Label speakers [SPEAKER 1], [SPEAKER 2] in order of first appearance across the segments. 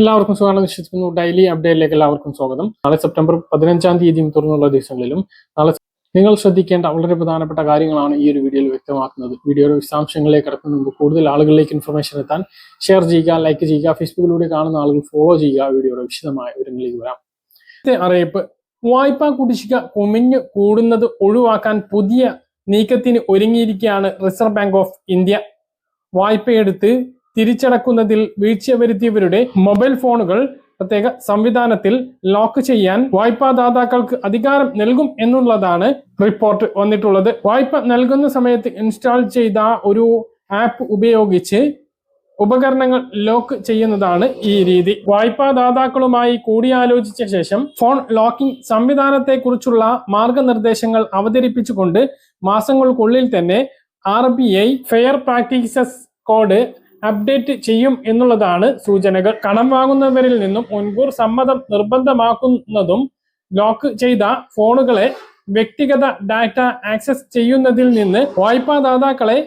[SPEAKER 1] എല്ലാവർക്കും സുഖമാണെന്ന് വിശ്വസിക്കുന്നു. ഡെയിലി അപ്ഡേറ്റിലേക്ക് എല്ലാവർക്കും സ്വാഗതം. നാളെ സെപ്റ്റംബർ പതിനഞ്ചാം തീയതിയും തുറന്നുള്ള ദിവസങ്ങളിലും നാളെ നിങ്ങൾ ശ്രദ്ധിക്കേണ്ട വളരെ പ്രധാനപ്പെട്ട കാര്യങ്ങളാണ് ഈ ഒരു വീഡിയോയിൽ വ്യക്തമാക്കുന്നത്. വീഡിയോയുടെ വിശദാംശങ്ങളിലേക്ക് കടക്കുന്ന മുമ്പ് കൂടുതൽ ആളുകളിലേക്ക് ഇൻഫർമേഷൻ എത്താൻ ഷെയർ ചെയ്യുക ലൈക്ക് ചെയ്യുക ഫേസ്ബുക്കിലൂടെ കാണുന്ന ആളുകൾ ഫോളോ ചെയ്യുക വീഡിയോയുടെ വിശദമായ വിവരങ്ങളിലേക്ക് വരാം. അറിയിപ്പ് വായ്പാ കുടിശ്ശിക കുമിഞ്ഞു കൂടുന്നത് ഒഴിവാക്കാൻ പുതിയ നീക്കത്തിന് ഒരുങ്ങിയിരിക്കുകയാണ് റിസർവ് ബാങ്ക് ഓഫ് ഇന്ത്യ വായ്പയെടുത്ത് തിരിച്ചടക്കുന്നതിൽ വീഴ്ച വരുത്തിയവരുടെ മൊബൈൽ ഫോണുകൾ പ്രത്യേക സംവിധാനത്തിൽ ലോക്ക് ചെയ്യാൻ വായ്പാദാതാക്കൾക്ക് അധികാരം നൽകും എന്നുള്ളതാണ് റിപ്പോർട്ട് വന്നിട്ടുള്ളത്. വായ്പ നൽകുന്ന സമയത്ത് ഇൻസ്റ്റാൾ ചെയ്ത ഒരു ആപ്പ് ഉപയോഗിച്ച് ഉപകരണങ്ങൾ ലോക്ക് ചെയ്യുന്നതാണ് ഈ രീതി. വായ്പാദാതാക്കളുമായി കൂടിയാലോചിച്ച ശേഷം ഫോൺ ലോക്കിംഗ് സംവിധാനത്തെക്കുറിച്ചുള്ള മാർഗനിർദ്ദേശങ്ങൾ അവതരിപ്പിച്ചുകൊണ്ട് മാസങ്ങൾക്കുള്ളിൽ തന്നെ R B I fair practices code update ചെയ്യും എന്നുള്ളതാണ് സൂചനകൾ. കണം വാങ്ങുന്നവരിൽ നിന്നും മുൻകൂർ സമ്മതം നിർബന്ധമാക്കുന്നതും ലോക്ക് ചെയ്ത ഫോണുകളെ വ്യക്തിഗത ഡാറ്റ ആക്സസ് ചെയ്യുന്നതിൽ നിന്ന് വായ്പാദാതാക്കളെ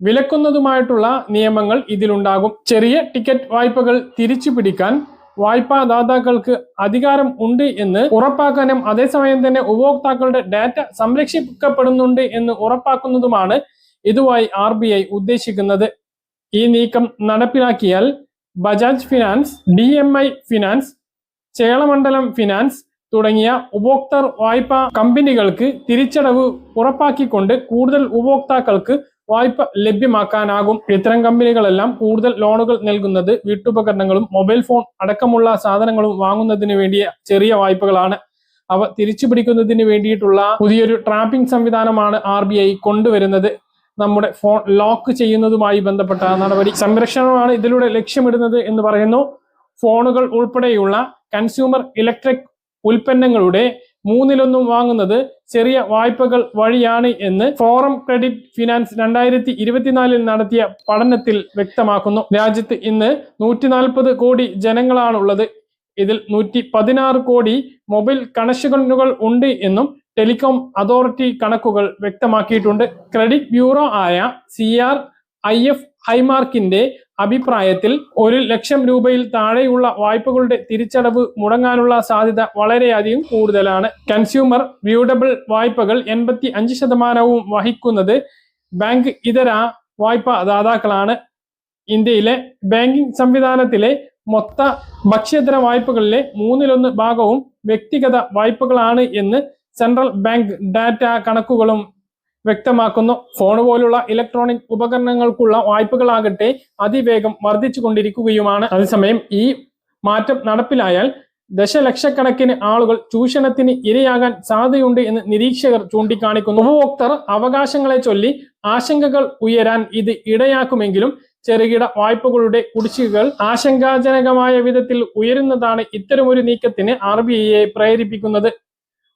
[SPEAKER 1] വിലക്കുന്നതുമായിട്ടുള്ള നിയമങ്ങൾ ഇതിലുണ്ടാകും. ചെറിയ ടിക്കറ്റ് വായ്പകൾ തിരിച്ചു പിടിക്കാൻ വായ്പാദാതാക്കൾക്ക് അധികാരം ഉണ്ട് എന്ന് ഉറപ്പാക്കാനും അതേസമയം തന്നെ ഉപഭോക്താക്കളുടെ ഡാറ്റ സംരക്ഷിക്കപ്പെടുന്നുണ്ട് എന്ന് ഉറപ്പാക്കുന്നതുമാണ് ഇതുമായി ആർ ഉദ്ദേശിക്കുന്നത്. ഈ നീക്കം നടപ്പിലാക്കിയാൽ Bajaj Finance D M I Finance Cholamandalam Finance തുടങ്ങിയ ഉപഭോക്തൃ വായ്പ കമ്പനികൾക്ക് തിരിച്ചടവ് ഉറപ്പാക്കിക്കൊണ്ട് കൂടുതൽ ഉപഭോക്താക്കൾക്ക് വായ്പ ലഭ്യമാക്കാനാകും. ഇത്തരം കമ്പനികളെല്ലാം കൂടുതൽ ലോണുകൾ നൽകുന്നത് വീട്ടുപകരണങ്ങളും മൊബൈൽ ഫോൺ അടക്കമുള്ള സാധനങ്ങളും വാങ്ങുന്നതിന് വേണ്ടിയ ചെറിയ വായ്പകളാണ്. അവ തിരിച്ചു പിടിക്കുന്നതിന് വേണ്ടിയിട്ടുള്ള പുതിയൊരു ട്രാപ്പിംഗ് സംവിധാനമാണ് ആർ കൊണ്ടുവരുന്നത്. നമ്മുടെ ഫോൺ ലോക്ക് ചെയ്യുന്നതുമായി ബന്ധപ്പെട്ട നടപടി സംരക്ഷണമാണ് ഇതിലൂടെ ലക്ഷ്യമിടുന്നത് എന്ന് പറയുന്നു. ഫോണുകൾ ഉൾപ്പെടെയുള്ള കൺസ്യൂമർ ഇലക്ട്രിക് ഉൽപ്പന്നങ്ങളുടെ മൂന്നിലൊന്നും വാങ്ങുന്നത് ചെറിയ വായ്പകൾ വഴിയാണ് എന്ന് ഫോറം ക്രെഡിറ്റ് ഫിനാൻസ് രണ്ടായിരത്തി ഇരുപത്തിനാലിൽ നടത്തിയ പഠനത്തിൽ വ്യക്തമാക്കുന്നു. രാജ്യത്ത് ഇന്ന് നൂറ്റി നാൽപ്പത് കോടി ജനങ്ങളാണുള്ളത്. ഇതിൽ നൂറ്റി പതിനാറ് കോടി മൊബൈൽ കണക്ഷനുകൾ ഉണ്ട് എന്നും ടെലികോം അതോറിറ്റി കണക്കുകൾ വ്യക്തമാക്കിയിട്ടുണ്ട്. ക്രെഡിറ്റ് ബ്യൂറോ ആയ സി ആർ ഐ എഫ് ഹൈമാർക്കിന്റെ അഭിപ്രായത്തിൽ ഒരു ലക്ഷം രൂപയിൽ താഴെയുള്ള വായ്പകളുടെ തിരിച്ചടവ് മുടങ്ങാനുള്ള സാധ്യത വളരെയധികം കൂടുതലാണ്. കൺസ്യൂമർ വ്യൂഡബിൾ വായ്പകൾ എൺപത്തി അഞ്ച് ശതമാനവും വഹിക്കുന്നത് ബാങ്ക് ഇതര വായ്പ ദാതാക്കളാണ്. ഇന്ത്യയിലെ ബാങ്കിംഗ് സംവിധാനത്തിലെ മൊത്ത ഭക്ഷ്യതര വായ്പകളിലെ മൂന്നിലൊന്ന് ഭാഗവും വ്യക്തിഗത വായ്പകളാണ് എന്ന് സെൻട്രൽ ബാങ്ക് ഡാറ്റ കണക്കുകളും വ്യക്തമാക്കുന്നു. ഫോൺ പോലുള്ള ഇലക്ട്രോണിക് ഉപകരണങ്ങൾക്കുള്ള വായ്പകളാകട്ടെ അതിവേഗം വർദ്ധിച്ചു കൊണ്ടിരിക്കുകയുമാണ് അതേസമയം ഈ മാറ്റം നടപ്പിലായാൽ ദശലക്ഷക്കണക്കിന് ആളുകൾ ചൂഷണത്തിന് ഇരയാകാൻ സാധ്യതയുണ്ട് എന്ന് നിരീക്ഷകർ ചൂണ്ടിക്കാണിക്കുന്നു. ഉപഭോക്തർ അവകാശങ്ങളെ ചൊല്ലി ആശങ്കകൾ ഉയരാൻ ഇത് ഇടയാക്കുമെങ്കിലും ചെറുകിട വായ്പകളുടെ കുടിശ്ശികകൾ ആശങ്കാജനകമായ വിധത്തിൽ ഉയരുന്നതാണ് ഇത്തരമൊരു നീക്കത്തിന് ആർ പ്രേരിപ്പിക്കുന്നത്.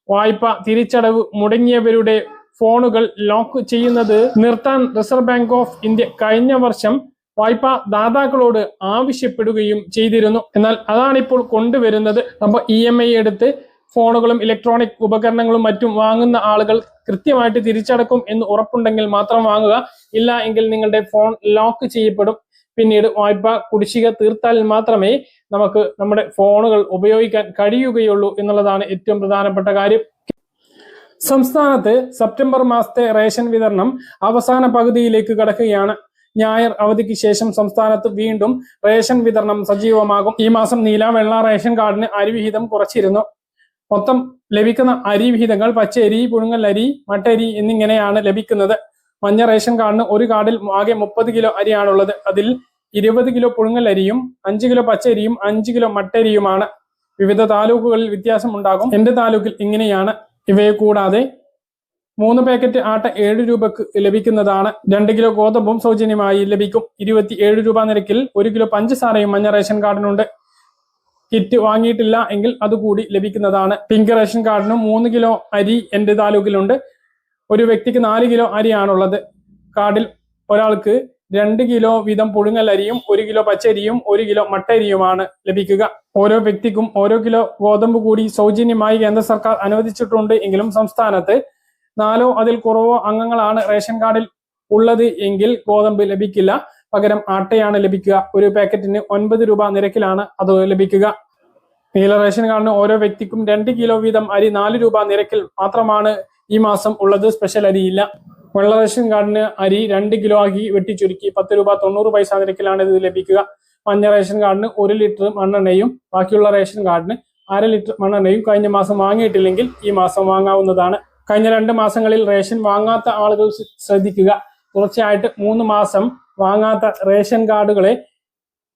[SPEAKER 1] വായ്പ തിരിച്ചടവ് മുടങ്ങിയവരുടെ ഫോണുകൾ ലോക്ക് ചെയ്യുന്നത് നിർത്താൻ റിസർവ് ബാങ്ക് ഓഫ് ഇന്ത്യ കഴിഞ്ഞ വർഷം വായ്പ ദാതാക്കളോട് ആവശ്യപ്പെടുകയും ചെയ്തിരുന്നു. എന്നാൽ അതാണിപ്പോൾ കൊണ്ടുവരുന്നത്. അപ്പോൾ ഇ എം ഐ എടുത്ത് ഫോണുകളും ഇലക്ട്രോണിക് ഉപകരണങ്ങളും മറ്റും വാങ്ങുന്ന ആളുകൾ കൃത്യമായിട്ട് തിരിച്ചടക്കും എന്ന് ഉറപ്പുണ്ടെങ്കിൽ മാത്രം വാങ്ങുക. ഇല്ല എങ്കിൽ നിങ്ങളുടെ ഫോൺ ലോക്ക് ചെയ്യപ്പെടും. പിന്നീട് വായ്പ കുടിശ്ശിക തീർത്താൽ മാത്രമേ നമുക്ക് നമ്മുടെ ഫോണുകൾ ഉപയോഗിക്കാൻ കഴിയുകയുള്ളൂ എന്നുള്ളതാണ് ഏറ്റവും പ്രധാനപ്പെട്ട കാര്യം. സംസ്ഥാനത്ത് സെപ്റ്റംബർ മാസത്തെ റേഷൻ വിതരണം അവസാന പകുതിയിലേക്ക് കടക്കുകയാണ്. ഞായർ അവധിക്ക് ശേഷം സംസ്ഥാനത്ത് വീണ്ടും റേഷൻ വിതരണം സജീവമാകും. ഈ മാസം നീല വെള്ള റേഷൻ കാർഡിന് അരിവിഹിതം കുറച്ചിരുന്നു. മൊത്തം ലഭിക്കുന്ന അരി വിഹിതങ്ങൾ പച്ചരി പുഴുങ്ങലരി മട്ടരി എന്നിങ്ങനെയാണ് ലഭിക്കുന്നത്. മഞ്ഞ റേഷൻ കാർഡിന് ഒരു കാർഡിൽ ആകെ മുപ്പത് കിലോ അരിയാണുള്ളത്. അതിൽ ഇരുപത് കിലോ പുഴുങ്ങലരിയും അഞ്ച് കിലോ പച്ചരിയും അഞ്ച് കിലോ മട്ടരിയുമാണ്. വിവിധ താലൂക്കുകളിൽ വ്യത്യാസം ഉണ്ടാകും എന്റെ താലൂക്കിൽ ഇങ്ങനെയാണ്. ഇവയെ കൂടാതെ മൂന്ന് പാക്കറ്റ് ആട്ട ഏഴ് രൂപക്ക് ലഭിക്കുന്നതാണ്. രണ്ട് കിലോ ഗോതമ്പും സൗജന്യമായി ലഭിക്കും. ഇരുപത്തി ഏഴ് രൂപ നിരക്കിൽ ഒരു കിലോ പഞ്ചസാരയും മഞ്ഞ റേഷൻ കാർഡിനുണ്ട്. കിറ്റ് വാങ്ങിയിട്ടില്ല എങ്കിൽ അതുകൂടി ലഭിക്കുന്നതാണ്. പിങ്ക് റേഷൻ കാർഡിനും മൂന്ന് കിലോ അരി എന്റെ താലൂക്കിലുണ്ട്. ഒരു വ്യക്തിക്ക് നാല് കിലോ അരിയാണുള്ളത്. കാർഡിൽ ഒരാൾക്ക് രണ്ട് കിലോ വീതം പുഴുങ്ങലരിയും ഒരു കിലോ പച്ചരിയും ഒരു കിലോ മട്ടരിയുമാണ് ലഭിക്കുക. ഓരോ വ്യക്തിക്കും ഓരോ കിലോ ഗോതമ്പ് കൂടി സൗജന്യമായി കേന്ദ്ര സർക്കാർ അനുവദിച്ചിട്ടുണ്ട് എങ്കിലും സംസ്ഥാനത്ത് നാലോ അതിൽ കുറവോ അംഗങ്ങളാണ് റേഷൻ കാർഡിൽ ഉള്ളത് എങ്കിൽ ഗോതമ്പ് ലഭിക്കില്ല. പകരം ആട്ടയാണ് ലഭിക്കുക. ഒരു പാക്കറ്റിന് ഒൻപത് രൂപ നിരക്കിലാണ് അത് ലഭിക്കുക. നീല റേഷൻ കാർഡിന് ഓരോ വ്യക്തിക്കും രണ്ട് കിലോ വീതം അരി നാല് രൂപ നിരക്കിൽ മാത്രമാണ് ഈ മാസം ഉള്ളത്. സ്പെഷ്യൽ അരിയില്ല. വെള്ള റേഷൻ കാർഡിന് അരി രണ്ട് കിലോ ആക്കി വെട്ടിച്ചുരുക്കി പത്ത് രൂപ തൊണ്ണൂറ് പൈസ നിരക്കിലാണ് ഇത് ലഭിക്കുക. മഞ്ഞ റേഷൻ കാർഡിന് ഒരു ലിറ്റർ മണ്ണെണ്ണയും ബാക്കിയുള്ള റേഷൻ കാർഡിന് അര ലിറ്റർ മണ്ണെണ്ണയും കഴിഞ്ഞ മാസം വാങ്ങിയിട്ടില്ലെങ്കിൽ ഈ മാസം വാങ്ങാവുന്നതാണ്. കഴിഞ്ഞ രണ്ട് മാസങ്ങളിൽ റേഷൻ വാങ്ങാത്ത ആളുകൾ ശ്രദ്ധിക്കുക. തുടർച്ചയായിട്ട് മൂന്ന് മാസം വാങ്ങാത്ത റേഷൻ കാർഡുകളെ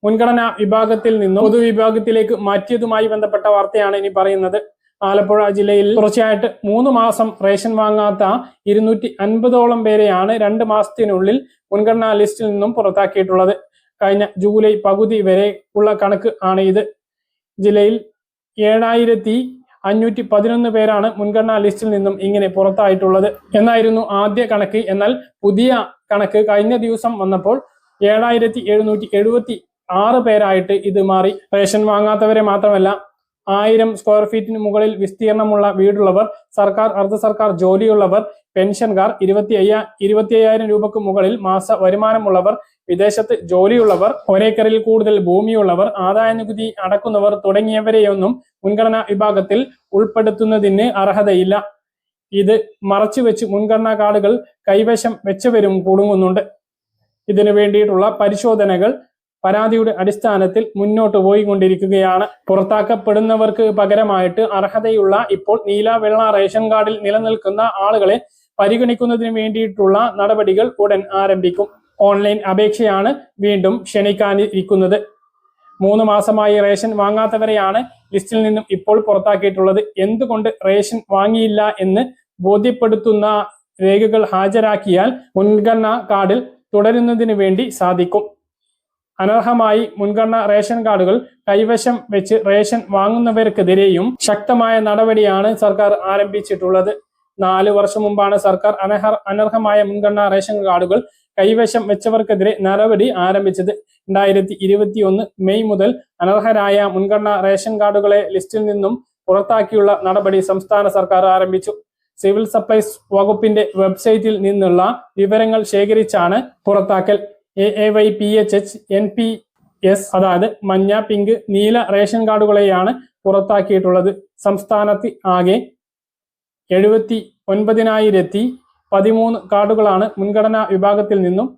[SPEAKER 1] മുൻഗണനാ വിഭാഗത്തിൽ നിന്നും പൊതുവിഭാഗത്തിലേക്ക് മാറ്റിയതുമായി ബന്ധപ്പെട്ട വാർത്തയാണ് ഇനി പറയുന്നത്. ആലപ്പുഴ ജില്ലയിൽ തുടർച്ചയായിട്ട് മൂന്ന് മാസം റേഷൻ വാങ്ങാത്ത ഇരുന്നൂറ്റി അൻപതോളം പേരെയാണ് രണ്ട് മാസത്തിനുള്ളിൽ മുൻഗണനാ ലിസ്റ്റിൽ നിന്നും പുറത്താക്കിയിട്ടുള്ളത്. കഴിഞ്ഞ ജൂലൈ പകുതി വരെ ഉള്ള കണക്ക് ആണ് ഇത് ജില്ലയിൽ ഏഴായിരത്തി അഞ്ഞൂറ്റി പതിനൊന്ന് പേരാണ് മുൻഗണനാ ലിസ്റ്റിൽ നിന്നും ഇങ്ങനെ പുറത്തായിട്ടുള്ളത്. എന്നായിരുന്നു ആദ്യ കണക്ക്. എന്നാൽ പുതിയ കണക്ക് കഴിഞ്ഞ ദിവസം വന്നപ്പോൾ ഏഴായിരത്തി എഴുന്നൂറ്റി എഴുപത്തി ആറ് പേരായിട്ട് ഇത് മാറി. റേഷൻ വാങ്ങാത്തവരെ മാത്രമല്ല ആയിരം സ്ക്വയർ ഫീറ്റിന് മുകളിൽ വിസ്തീർണമുള്ള വീടുള്ളവർ സർക്കാർ അർദ്ധ സർക്കാർ ജോലിയുള്ളവർ പെൻഷൻകാർ ഇരുപത്തി അയ്യാ ഇരുപത്തി അയ്യായിരം രൂപക്ക് മുകളിൽ മാസ വരുമാനമുള്ളവർ വിദേശത്ത് ജോലിയുള്ളവർ ഒരേക്കറിൽ കൂടുതൽ ഭൂമിയുള്ളവർ ആദായ നികുതി അടക്കുന്നവർ തുടങ്ങിയവരെയൊന്നും മുൻഗണനാ വിഭാഗത്തിൽ ഉൾപ്പെടുത്തുന്നതിന് അർഹതയില്ല. ഇത് മറച്ചുവെച്ച് മുൻഗണനാ കാർഡുകൾ കൈവശം വെച്ചവരും കുടുങ്ങുന്നുണ്ട്. ഇതിനു വേണ്ടിയിട്ടുള്ള പരിശോധനകൾ പരാതിയുടെ അടിസ്ഥാനത്തിൽ മുന്നോട്ട് പോയിക്കൊണ്ടിരിക്കുകയാണ്. പുറത്താക്കപ്പെടുന്നവർക്ക് പകരമായിട്ട് അർഹതയുള്ള ഇപ്പോൾ നീല വെള്ള റേഷൻ കാർഡിൽ നിലനിൽക്കുന്ന ആളുകളെ പരിഗണിക്കുന്നതിന് വേണ്ടിയിട്ടുള്ള നടപടികൾ ഉടൻ ആരംഭിക്കും. ഓൺലൈൻ അപേക്ഷയാണ് വീണ്ടും ക്ഷണിക്കാനിരിക്കുന്നത്. മൂന്ന് മാസമായി റേഷൻ വാങ്ങാത്തവരെയാണ് ലിസ്റ്റിൽ നിന്നും ഇപ്പോൾ പുറത്താക്കിയിട്ടുള്ളത്. എന്തുകൊണ്ട് റേഷൻ വാങ്ങിയില്ല എന്ന് ബോധ്യപ്പെടുത്തുന്ന രേഖകൾ ഹാജരാക്കിയാൽ മുൻഗണനാ കാർഡിൽ തുടരുന്നതിന് വേണ്ടി സാധിക്കും. അനർഹമായി മുൻഗണന റേഷൻ കാർഡുകൾ കൈവശം വെച്ച് റേഷൻ വാങ്ങുന്നവർക്കെതിരെയും ശക്തമായ നടപടിയാണ് സർക്കാർ ആരംഭിച്ചിട്ടുള്ളത്. നാല് വർഷം മുമ്പാണ് സർക്കാർ അനർഹ അനർഹമായ മുൻഗണനാ റേഷൻ കാർഡുകൾ കൈവശം വെച്ചവർക്കെതിരെ നടപടി ആരംഭിച്ചത്. രണ്ടായിരത്തി ഇരുപത്തി ഒന്ന് മെയ് മുതൽ അനർഹരായ മുൻഗണനാ റേഷൻ കാർഡുകളെ ലിസ്റ്റിൽ നിന്നും പുറത്താക്കിയുള്ള നടപടി സംസ്ഥാന സർക്കാർ ആരംഭിച്ചു. സിവിൽ സപ്ലൈസ് വകുപ്പിന്റെ വെബ്സൈറ്റിൽ നിന്നുള്ള വിവരങ്ങൾ ശേഖരിച്ചാണ് പുറത്താക്കൽ. A A Y P H H N P S അതായത് മഞ്ഞ പിങ്ക് നീല റേഷൻ കാർഡുകളെയാണ് പുറത്താക്കിയിട്ടുള്ളത്. സംസ്ഥാനത്ത് ആകെ എഴുപത്തി ഒൻപതിനായിരത്തി പതിമൂന്ന് കാർഡുകളാണ് മുൻഗണനാ വിഭാഗത്തിൽ നിന്നും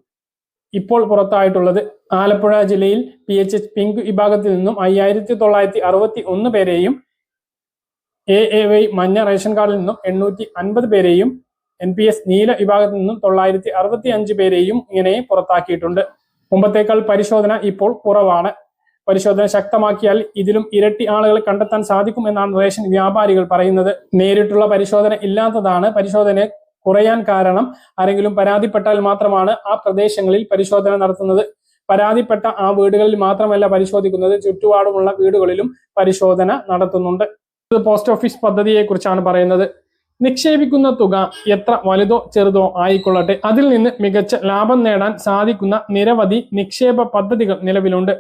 [SPEAKER 1] ഇപ്പോൾ പുറത്തായിട്ടുള്ളത്. ആലപ്പുഴ ജില്ലയിൽ പി എച്ച് എച്ച് പിങ്ക് വിഭാഗത്തിൽ നിന്നും അയ്യായിരത്തി തൊള്ളായിരത്തി അറുപത്തി ഒന്ന് പേരെയും എ എ വൈ മഞ്ഞ റേഷൻ കാർഡിൽ നിന്നും എണ്ണൂറ്റി അൻപത് പേരെയും എൻ പി എസ് നീല വിഭാഗത്തിൽ നിന്നും തൊള്ളായിരത്തി അറുപത്തി അഞ്ച് പേരെയും ഇങ്ങനെ പുറത്താക്കിയിട്ടുണ്ട്. മുമ്പത്തേക്കാൾ പരിശോധന ഇപ്പോൾ കുറവാണ്. പരിശോധന ശക്തമാക്കിയാൽ ഇതിലും ഇരട്ടി ആളുകളെ കണ്ടെത്താൻ സാധിക്കും എന്നാണ് റേഷൻ വ്യാപാരികൾ പറയുന്നത്. നേരിട്ടുള്ള പരിശോധന ഇല്ലാത്തതാണ് പരിശോധന കുറയാൻ കാരണം. ആരെങ്കിലും പരാതിപ്പെട്ടാൽ മാത്രമാണ് ആ പ്രദേശങ്ങളിൽ പരിശോധന നടത്തുന്നത്. പരാതിപ്പെട്ട ആ വീടുകളിൽ മാത്രമല്ല പരിശോധിക്കുന്നത്. ചുറ്റുപാടുമുള്ള വീടുകളിലും പരിശോധന നടത്തുന്നുണ്ട്. ഇത് പോസ്റ്റ് ഓഫീസ് പദ്ധതിയെക്കുറിച്ചാണ് പറയുന്നത്. നിക്ഷേപിക്കുന്ന തുക എത്ര വലുതോ ചെറുതോ ആയിക്കൊള്ളട്ടെ. അതിൽ നിന്ന് മികച്ച ലാഭം നേടാൻ സാധിക്കുന്ന നിരവധി നിക്ഷേപ പദ്ധതികൾ നിലവിലുണ്ട്.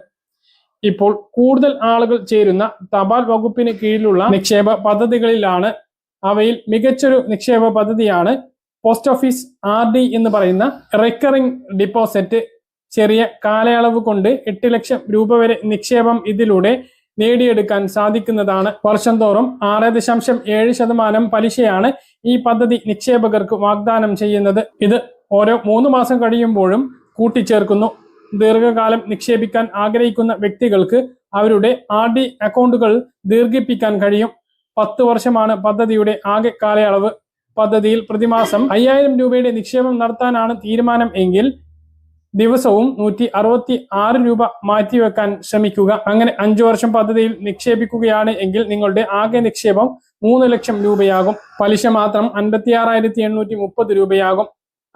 [SPEAKER 1] ഇപ്പോൾ കൂടുതൽ ആളുകൾ ചേരുന്ന തപാൽ വകുപ്പിന് കീഴിലുള്ള നിക്ഷേപ പദ്ധതികളിലാണ് അവയിൽ മികച്ചൊരു നിക്ഷേപ പദ്ധതിയാണ് പോസ്റ്റ് ഓഫീസ് ആർ ഡി എന്ന് പറയുന്ന റിക്കറിംഗ് ഡിപ്പോസിറ്റ് ചെറിയ കാലയളവ് കൊണ്ട് എട്ട് ലക്ഷം രൂപ വരെ നിക്ഷേപം ഇതിലൂടെ നേടിയെടുക്കാൻ സാധിക്കുന്നതാണ് വർഷം തോറും ആറ് ദശാംശം ഏഴ് ശതമാനം പലിശയാണ് ഈ പദ്ധതി നിക്ഷേപകർക്ക് വാഗ്ദാനം ചെയ്യുന്നത്. ഇത് ഓരോ മൂന്ന് മാസം കഴിയുമ്പോഴും കൂട്ടിച്ചേർക്കുന്നു. ദീർഘകാലം നിക്ഷേപിക്കാൻ ആഗ്രഹിക്കുന്ന വ്യക്തികൾക്ക് അവരുടെ ആർ ഡി അക്കൗണ്ടുകൾ ദീർഘിപ്പിക്കാൻ കഴിയും. പത്ത് വർഷമാണ് പദ്ധതിയുടെ ആകെ കാലയളവ്. പദ്ധതിയിൽ പ്രതിമാസം അയ്യായിരം രൂപയുടെ നിക്ഷേപം നടത്താനാണ് തീരുമാനം എങ്കിൽ ദിവസവും നൂറ്റി അറുപത്തി ആറ് രൂപ മാറ്റിവെക്കാൻ ശ്രമിക്കുക. അങ്ങനെ അഞ്ചു വർഷം പദ്ധതിയിൽ നിക്ഷേപിക്കുകയാണ് എങ്കിൽ നിങ്ങളുടെ ആകെ നിക്ഷേപം മൂന്ന് ലക്ഷം രൂപയാകും. പലിശ മാത്രം അൻപത്തി ആറായിരത്തി എണ്ണൂറ്റി മുപ്പത് രൂപയാകും.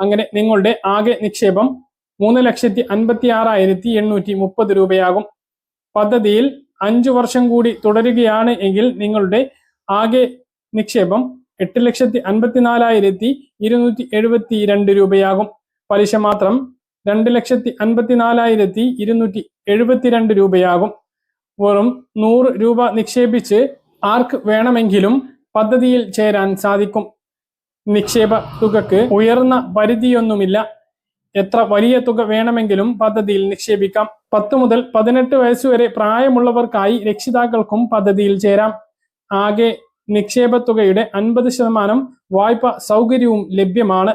[SPEAKER 1] അങ്ങനെ നിങ്ങളുടെ ആകെ നിക്ഷേപം മൂന്ന് ലക്ഷത്തി അൻപത്തി ആറായിരത്തി എണ്ണൂറ്റി മുപ്പത് രൂപയാകും. പദ്ധതിയിൽ അഞ്ചു വർഷം കൂടി തുടരുകയാണ് എങ്കിൽ നിങ്ങളുടെ ആകെ നിക്ഷേപം എട്ട് ലക്ഷത്തി അൻപത്തിനാലായിരത്തി ഇരുന്നൂറ്റി എഴുപത്തി രണ്ട് രൂപയാകും. പലിശ മാത്രം രണ്ട് ലക്ഷത്തി അൻപത്തിനാലായിരത്തി ഇരുന്നൂറ്റി എഴുപത്തിരണ്ട് രൂപയാകും. വെറും നൂറ് രൂപ നിക്ഷേപിച്ച് ആർക്ക് വേണമെങ്കിലും പദ്ധതിയിൽ ചേരാൻ സാധിക്കും. നിക്ഷേപ തുകക്ക് ഉയർന്ന പരിധിയൊന്നുമില്ല. എത്ര വലിയ തുക വേണമെങ്കിലും പദ്ധതിയിൽ നിക്ഷേപിക്കാം. പത്ത് മുതൽ പതിനെട്ട് വയസ്സുവരെ പ്രായമുള്ളവർക്കായി രക്ഷിതാക്കൾക്കും പദ്ധതിയിൽ ചേരാം. ആകെ നിക്ഷേപ തുകയുടെ അൻപത് ശതമാനം വായ്പ സൗകര്യവും ലഭ്യമാണ്.